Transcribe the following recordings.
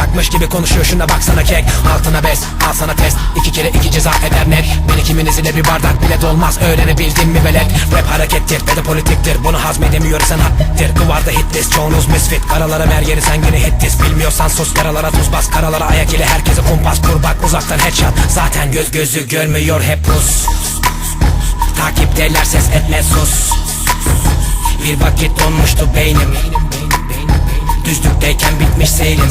anlayacakmış gibi konuşuyor. Şuna baksana kek. Altına bes al sana test. İki kere iki ceza eder net. Beni kiminiz ile bir bardak bile dolmaz. Öğrenebildin mi velet? Rap harekettir ve de politiktir. Bunu hazmedemiyorsan haddir Duvarda hit list çoğunuz misfit. Karalara mer yeri sen yine hit disk Bilmiyorsan sus karalara tuz bas. Karalara ayak ile herkese kumpas. Kur bak uzaktan headshot. Zaten göz gözü görmüyor hep pus. Takipteler ses etme sus. Bir vakit donmuştu beynim. Düzlükteyken bitmiş seyrim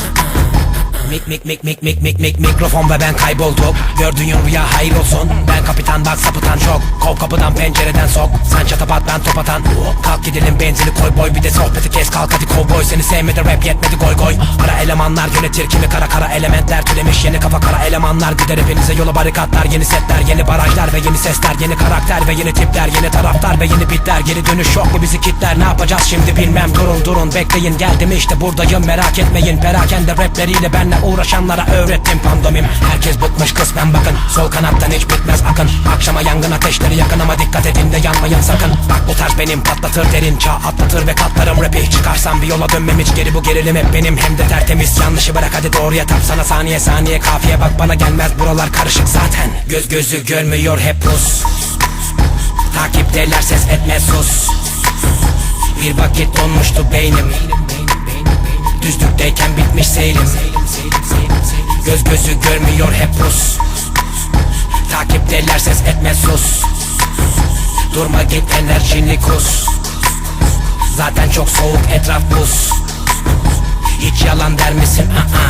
Mik mik mik mik mik mik mik mikrofon ve ben kaybolduk Gördüğün rüya hayır olsun. Ben kapitan bak sapıtan çok. Kov kapıdan pencereden sok ben top atan Kalk gidelim benzini koy boy. Bir de sohbeti kes kalk hadi kovboy. Seni sevmedi rap yetmedi goy goy. Ara elemanlar yönetir kimi kara kara elementler Türemiş. Yeni kafa kara elemanlar Gider hepinize. Yola barikatlar Yeni setler yeni barajlar ve yeni sesler Yeni karakter ve yeni tipler Yeni taraftar ve yeni bitler. Geri dönüş yok mu bizi kitler? Ne yapacağız şimdi bilmem. Durun durun bekleyin. Geldim işte buradayım. Merak etmeyin. Perakende rapleriyle benle uğraşanlara öğrettim pandomim. Herkes bıkmış kısmen bakın. Sol kanattan hiç bitmez akın. Akşama yangın ateşleri yakın ama dikkat edin de yanmayın sakın. Bak bu tarz benim patlatır derin çağ atlatır ve katlarım rapi. Çıkarsam bir yola dönmem hiç geri bu gerilim hep benim. Hem de tertemiz Yanlışı bırak hadi doğruya tap. Sana saniye saniye kafiye bak bana gelmez. Buralar karışık zaten. Göz gözü görmüyor hep pus Takipteler ses etme sus. Bir vakit donmuştu beynim. Düzlükteyken bitmiş seyrim. Göz gözü görmüyor hep pus Takipteler ses etme sus Durma git enerjini kus Zaten çok soğuk etraf buz Hiç yalan der misin? Aa -a.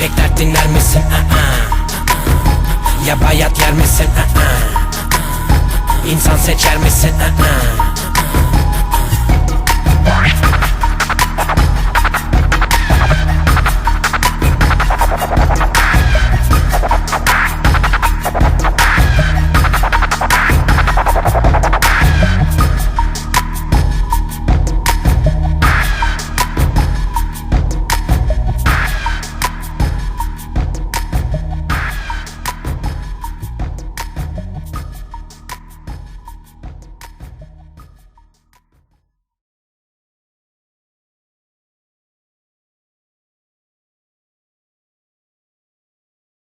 Bekler dinler misin? Aa -a. Ya bayat yer misin? Aa -a. İnsan seçer misin? Aa -a.